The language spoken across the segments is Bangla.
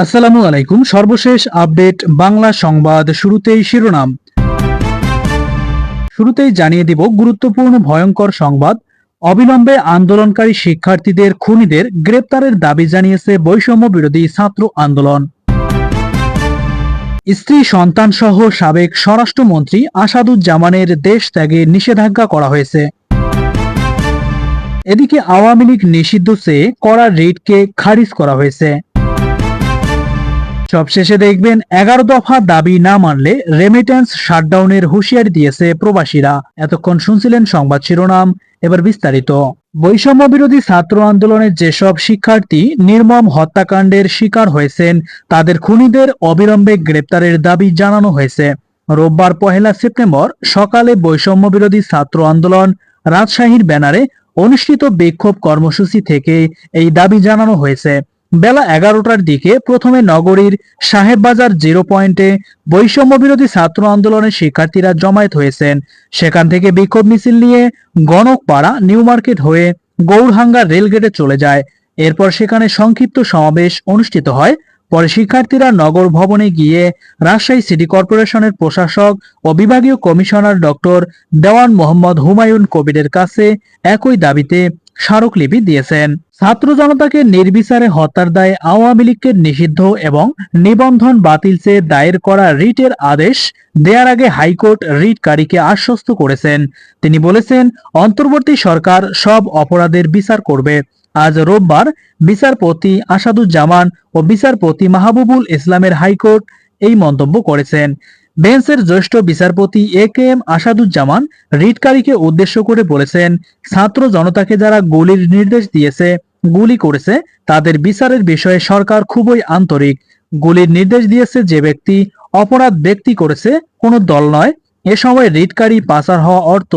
আসসালামু আলাইকুম। সর্বশেষ আপডেট বাংলা সংবাদ শুরুতেই শিরোনাম। শুরুতেই জানিয়ে দিব গুরুত্বপূর্ণ ভয়ঙ্কর সংবাদ। অবিলম্বে আন্দোলনকারী শিক্ষার্থীদের খুনিদের গ্রেপ্তারের দাবি জানিয়েছে বৈষম্য বিরোধী ছাত্র আন্দোলন। স্ত্রী, সন্তান সহ সাবেক স্বরাষ্ট্রমন্ত্রী আসাদুজ্জামানের দেশ ত্যাগে নিষেধাজ্ঞা করা হয়েছে। এদিকে আওয়ামী লীগ নিষিদ্ধ চেয়ে করা রিটকে খারিজ করা হয়েছে। সবশেষে দেখবেন এগারো দফা দাবি না মানলে রেমিটেন্স শাটডাউনের হুঁশিয়ারি দিয়েছে প্রবাসীরা। এতক্ষণ শুনছিলেন সংবাদ শিরোনাম, এবার বিস্তারিত। বৈষম্য বিরোধী ছাত্র আন্দোলনের যেসব শিক্ষার্থী নির্মম হত্যাকাণ্ডের শিকার হয়েছেন, তাদের খুনিদের অবিলম্বে গ্রেপ্তারের দাবি জানানো হয়েছে। রোববার পহেলা সেপ্টেম্বর সকালে বৈষম্য বিরোধী ছাত্র আন্দোলন রাজশাহীর ব্যানারে অনুষ্ঠিত বিক্ষোভ কর্মসূচি থেকে এই দাবি জানানো হয়েছে। বেলা এগারোটার দিকে প্রথমে নগরীর সাহেববাজার জিরো পয়েন্টে বৈষম্য বিরোধী ছাত্র আন্দোলনের শিক্ষার্থীরা জমায়েত হয়েছেন। সেখান থেকে বিক্ষোভ মিছিল নিয়ে গণকপাড়া, নিউ মার্কেট হয়ে গৌরহাঙ্গা রেলগেটে চলে যায়। এরপর সেখানে সংক্ষিপ্ত সমাবেশ অনুষ্ঠিত হয়। পরে শিক্ষার্থীরা নগর ভবনে গিয়ে রাজশাহী সিটি কর্পোরেশনের প্রশাসক ও বিভাগীয় কমিশনার ডক্টর দেওয়ান মোহাম্মদ হুমায়ুন কবিরের কাছে একই দাবিতে স্মারকলিপি দিয়েছেন। ছাত্র জনতাকে নির্বিচারে হত্যার দায়ে আওয়ামী লীগকে নিষিদ্ধ এবং নিবন্ধন বাতিল চেয়ে দায়ের করা রিটের আদেশ দেয়ার আগে হাইকোর্ট রিটকারীকে আশ্বস্ত করেছেন। তিনি বলেছেন, অন্তর্বর্তী সরকার সব অপরাধের বিচার করবে। আজ রোববার বিচারপতি আসাদুজ্জামান ও বিচারপতি মাহবুবুল ইসলামের হাইকোর্ট এই মন্তব্য করেছেন। বেঞ্চের জ্যেষ্ঠ বিচারপতি এ কে এম আসাদুজ্জামান রিটকারীকে উদ্দেশ্য করে বলেছেন, ছাত্র জনতাকে যারা গুলির নির্দেশ দিয়েছে, গুলি করেছে, তাদের বিচারের বিষয়ে সরকার খুবই আন্তরিক। গুলির নির্দেশ দিয়েছে যে ব্যক্তি অপরাধ ব্যক্তি করেছে, কোনো দল নয়। এ সময় রিটকারী পাচার হওয়া অর্থ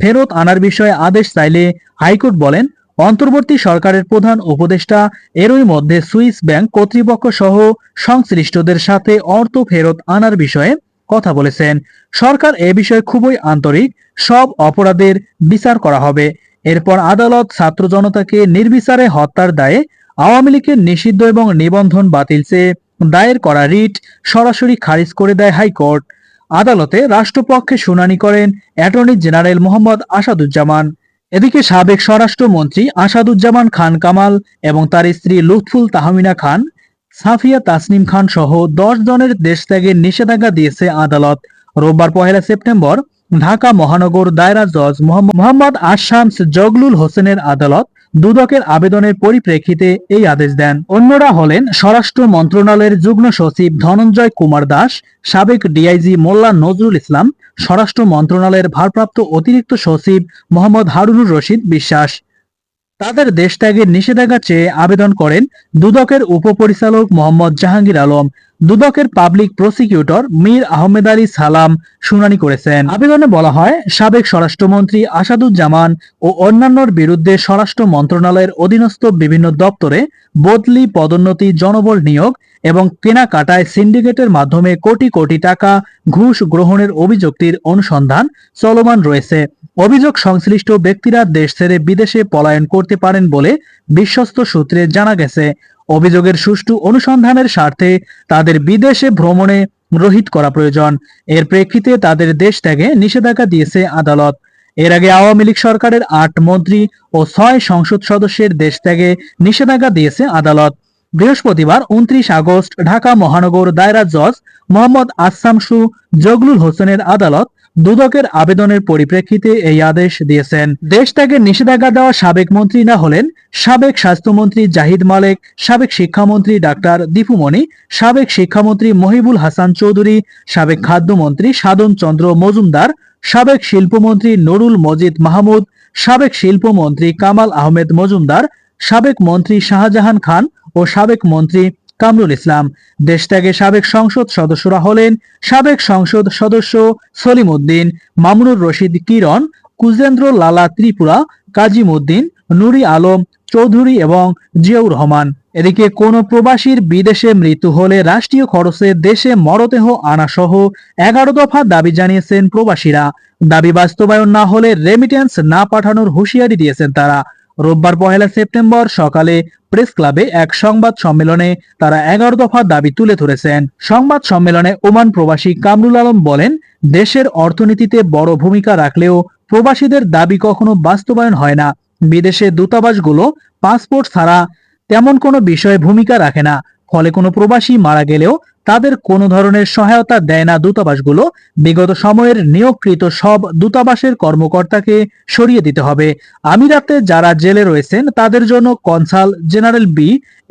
ফেরত আনার বিষয়ে আদেশ চাইলে হাইকোর্ট বলেন, অন্তর্বর্তী সরকারের প্রধান উপদেষ্টা এরই মধ্যে সুইস ব্যাংক কর্তৃপক্ষ সহ সংশ্লিষ্টদের সাথে অর্থ ফেরত আনার বিষয়ে কথা বলেছেন। সরকার এ বিষয়ে খুবই আন্তরিক। সব অপরাধের বিচার করা হবে। এরপর আদালত ছাত্র জনতাকে নির্বিচারে হত্যার দায়ে আওয়ামী লীগের নিষিদ্ধ এবং নিবন্ধন বাতিল চেয়ে দায়ের করা রিট সরাসরি খারিজ করে দেয় হাইকোর্ট। আদালতে রাষ্ট্রপক্ষে শুনানি করেন অ্যাটর্নি জেনারেল মোহাম্মদ আসাদুজ্জামান। এদিকে সাবেক স্বরাষ্ট্রমন্ত্রী আসাদুজ্জামান খান কামাল এবং তার স্ত্রী লুৎফুল তাহমিনা খান সাফিয়া তাসনিম খান সহ দশ জনের দেশ ত্যাগের নিষেধাজ্ঞা দিয়েছে আদালত। রোববার পহেলা সেপ্টেম্বর ঢাকা মহানগর দায়রা জজ মোহাম্মদ আশামস জগলুল হোসেনের আদালত দুদকের আবেদনের পরিপ্রেক্ষিতে এই আদেশ দেন। অন্যরা হলেন স্বরাষ্ট্র মন্ত্রণালয়ের যুগ্ম সচিব ধনঞ্জয় কুমার দাস, সাবেক ডিআইজি মোল্লা নজরুল ইসলাম, স্বরাষ্ট্র মন্ত্রণালয়ের ভারপ্রাপ্ত অতিরিক্ত সচিব মোহাম্মদ হারুনুর রশিদ বিশ্বাস। তাদের দেশ ত্যাগের নিষেধাজ্ঞা চেয়ে আবেদন করেন দুদকের উপপরিচালক মোহাম্মদ জাহাঙ্গীর আলম। দুদকের পাবলিক প্রসিকিউটর মীর আহমেদ আলী সালাম শুনানি করেছেন। আবেদনে বলা হয়, সাবেক স্বরাষ্ট্রমন্ত্রী আসাদুজ্জামান ও অন্যান্যর বিরুদ্ধে স্বরাষ্ট্র মন্ত্রণালয়ের অধীনস্থ বিভিন্ন দপ্তরে বদলি পদোন্নতি জনবল নিয়োগ এবং কেনাকাটায় সিন্ডিকেটের মাধ্যমে কোটি কোটি টাকা ঘুষ গ্রহণের অভিযোগটির অনুসন্ধান চলমান রয়েছে। অভিযোগ সংশ্লিষ্ট ব্যক্তিরা দেশ ছেড়ে বিদেশে পলায়ন করতে পারেন বলে বিশ্বস্ত সূত্রে জানা গেছে। অভিযোগের সুষ্ঠু অনুসন্ধানের স্বার্থে তাদের বিদেশে ভ্রমণে রহিত করা প্রয়োজন। এর প্রেক্ষিতে তাদের দেশ ত্যাগে নিষেধাজ্ঞা দিয়েছে আদালত। এর আগে আওয়ামী লীগ সরকারের আট মন্ত্রী ও ছয় সংসদ সদস্যের দেশ ত্যাগে নিষেধাজ্ঞা দিয়েছে আদালত। বৃহস্পতিবার উনত্রিশ আগস্ট ঢাকা মহানগর দায়রা জজ মোহাম্মদ আসামসু জগলুল হোসেনের আদালত দুদকের আবেদনের পরিপ্রেক্ষিতে এই আদেশ দিয়েছেন। দেশ ত্যাগের নিষেধাজ্ঞা দেওয়া সাবেক মন্ত্রী না হলেন সাবেক স্বাস্থ্যমন্ত্রী জাহিদ মালেক, সাবেক শিক্ষামন্ত্রী ডাক্তার দীপুমণি সাবেক শিক্ষামন্ত্রী মহিবুল হাসান চৌধুরী, সাবেক খাদ্যমন্ত্রী সাধন চন্দ্র মজুমদার, সাবেক শিল্পমন্ত্রী নুরুল মজিদ মাহমুদ, সাবেক শিল্পমন্ত্রী কামাল আহমেদ মজুমদার, সাবেক মন্ত্রী শাহজাহান খান ও সাবেক মন্ত্রী কামরুল ইসলাম। দেশ ত্যাগে সাবেক সংসদ সদস্যরা হলেন সাবেক সংসদ সদস্য সলিম উদ্দিন মামুনুর রশিদ কিরণ, কুজেন্দ্র লালা ত্রিপুরা কাজিম উদ্দিন নুরি আলম চৌধুরী এবং জিয়াউর রহমান। এদিকে কোন প্রবাসীর বিদেশে মৃত্যু হলে রাষ্ট্রীয় খরচে দেশে মরদেহ আনা সহ এগারো দফা দাবি জানিয়েছেন প্রবাসীরা। দাবি বাস্তবায়ন না হলে রেমিটেন্স না পাঠানোর হুঁশিয়ারি দিয়েছেন তারা। রোববার পহেলা সেপ্টেম্বর সকালে প্রেস ক্লাবে এক সংবাদ সম্মেলনে তারা এগারো দফা দাবি তুলে ধরেছেন। সংবাদ সম্মেলনে ওমান প্রবাসী কামরুল আলম বলেন, দেশের অর্থনীতিতে বড় ভূমিকা রাখলেও প্রবাসীদের দাবি কখনো বাস্তবায়ন হয় না। বিদেশে দূতাবাসগুলো পাসপোর্ট ছাড়া তেমন কোনো বিষয়ে ভূমিকা রাখে না। ফলে কোনো প্রবাসী মারা গেলেও তাদের কোনো ধরনের সহায়তা দেয় না দূতাবাসগুলো। বিগত সময়ের নিয়োগকৃত সব দূতাবাসের কর্মকর্তাকে সরিয়ে দিতে হবে। আমিরাতে যারা জেলে রয়েছেন, তাদের জন্য consul general B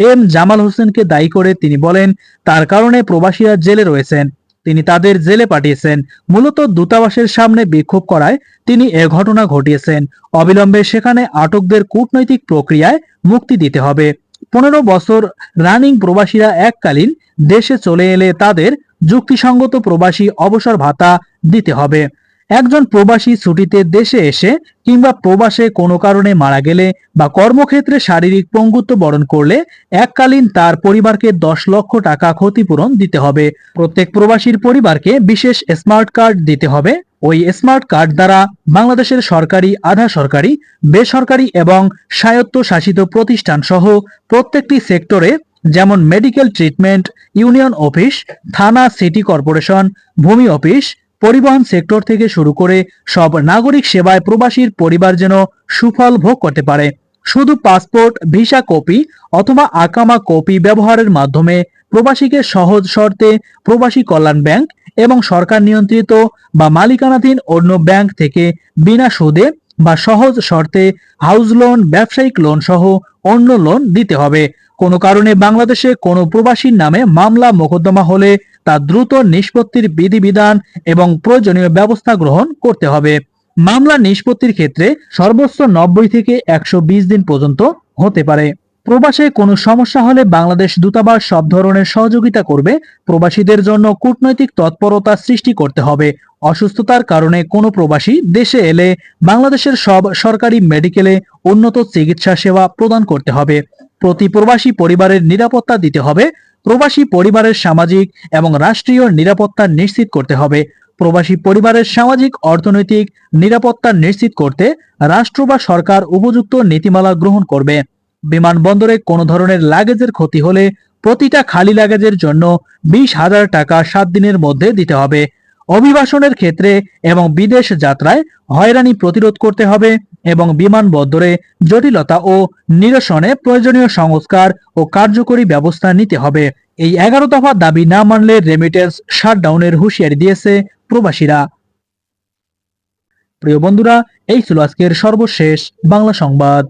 M Jamal হোসেনকে দায়ী করে তিনি বলেন, তার কারণে প্রবাসীরা জেলে রয়েছেন। তিনি তাদের জেলে পাঠিয়েছেন। মূলত দূতাবাসের সামনে বিক্ষোভ করায় তিনি এ ঘটনা ঘটিয়েছেন। অবিলম্বে সেখানে আটকদের কূটনৈতিক প্রক্রিয়ায় মুক্তি দিতে হবে। পনেরো বছর রানিং প্রবাসীরা এককালীন দেশে চলে এলে তাদের যুক্তিসঙ্গত প্রবাসী অবসর ভাতা দিতে হবে। একজন প্রবাসী ছুটিতে দেশে এসে কিংবা প্রবাসে কোনো কারণে মারা গেলে বা কর্মক্ষেত্রে শারীরিক পঙ্গুত্ব বরণ করলে এককালীন তার পরিবারকে দশ লক্ষ টাকা ক্ষতিপূরণ দিতে হবে। প্রত্যেক প্রবাসীর পরিবারকে বিশেষ স্মার্ট কার্ড দিতে হবে। ওই স্মার্ট কার্ড দ্বারা বাংলাদেশের সরকারি, আধা সরকারি, বেসরকারি এবং স্বায়ত্তশাসিত প্রতিষ্ঠান সহ প্রত্যেকটি সেক্টরে যেমন মেডিকেল ট্রিটমেন্ট, ইউনিয়ন অফিস, থানা, সিটি কর্পোরেশন, ভূমি অফিস পরিবহন সেক্টর থেকে শুরু করে সব নাগরিক সেবায় প্রবাসীর পরিবার যেন সুফল ভোগ করতে পারে। শুধু পাসপোর্ট, ভিসা কপি অথবা আকামা কপি ব্যবহারের মাধ্যমে প্রবাসীকে সহজ শর্তে প্রবাসী কল্যাণ ব্যাংক এবং সরকার নিয়ন্ত্রিত বা মালিকানাধীন অন্য ব্যাংক থেকে বিনা সুদে বা সহজ শর্তে হাউস লোন ব্যবসায়িক লোন সহ অন্য লোন দিতে হবে। কোনো কারণে বাংলাদেশে কোনো প্রবাসীর নামে মামলা মোকদ্দমা হলে তা দ্রুত নিষ্পত্তির বিধিবিধান এবং প্রয়োজনীয় ব্যবস্থা গ্রহণ করতে হবে। মামলা নিষ্পত্তির ক্ষেত্রে সর্বোচ্চ নব্বই থেকে একশো দিন পর্যন্ত হতে পারে। প্রবাসে কোনো সমস্যা হলে বাংলাদেশ দূতাবাস সব ধরনের সহযোগিতা করবে। প্রবাসীদের জন্য কূটনৈতিক তৎপরতা সৃষ্টি করতে হবে। অসুস্থতার কারণে কোনো প্রবাসী দেশে এলে বাংলাদেশের সব সরকারি মেডিকেলে উন্নত চিকিৎসা সেবা প্রদান করতে হবে। প্রতি প্রবাসী পরিবারের নিরাপত্তা দিতে হবে। প্রবাসী পরিবারের সামাজিক এবং রাষ্ট্রীয় নিরাপত্তা নিশ্চিত করতে হবে। প্রবাসী পরিবারের সামাজিক, অর্থনৈতিক নিরাপত্তা নিশ্চিত করতে রাষ্ট্র বা সরকার উপযুক্ত নীতিমালা গ্রহণ করবে। বিমানবন্দরে কোনো ধরনের লাগেজের ক্ষতি হলে প্রতিটা খালি লাগেজের জন্য বিশ হাজার টাকা সাত দিনের মধ্যে দিতে হবে। অভিবাসনের ক্ষেত্রে এবং বিদেশ যাত্রায় হয়রানি প্রতিরোধ করতে হবে। এবং বিমানবন্দরে জটিলতা ও নিরসনে প্রয়োজনীয় সংস্কার ও কার্যকরী ব্যবস্থা নিতে হবে। এই এগারো দফা দাবি না মানলে রেমিটেন্স শাটডাউনের হুঁশিয়ারি দিয়েছে প্রবাসীরা। প্রিয় বন্ধুরা, এই ছিল আজকের সর্বশেষ বাংলা সংবাদ।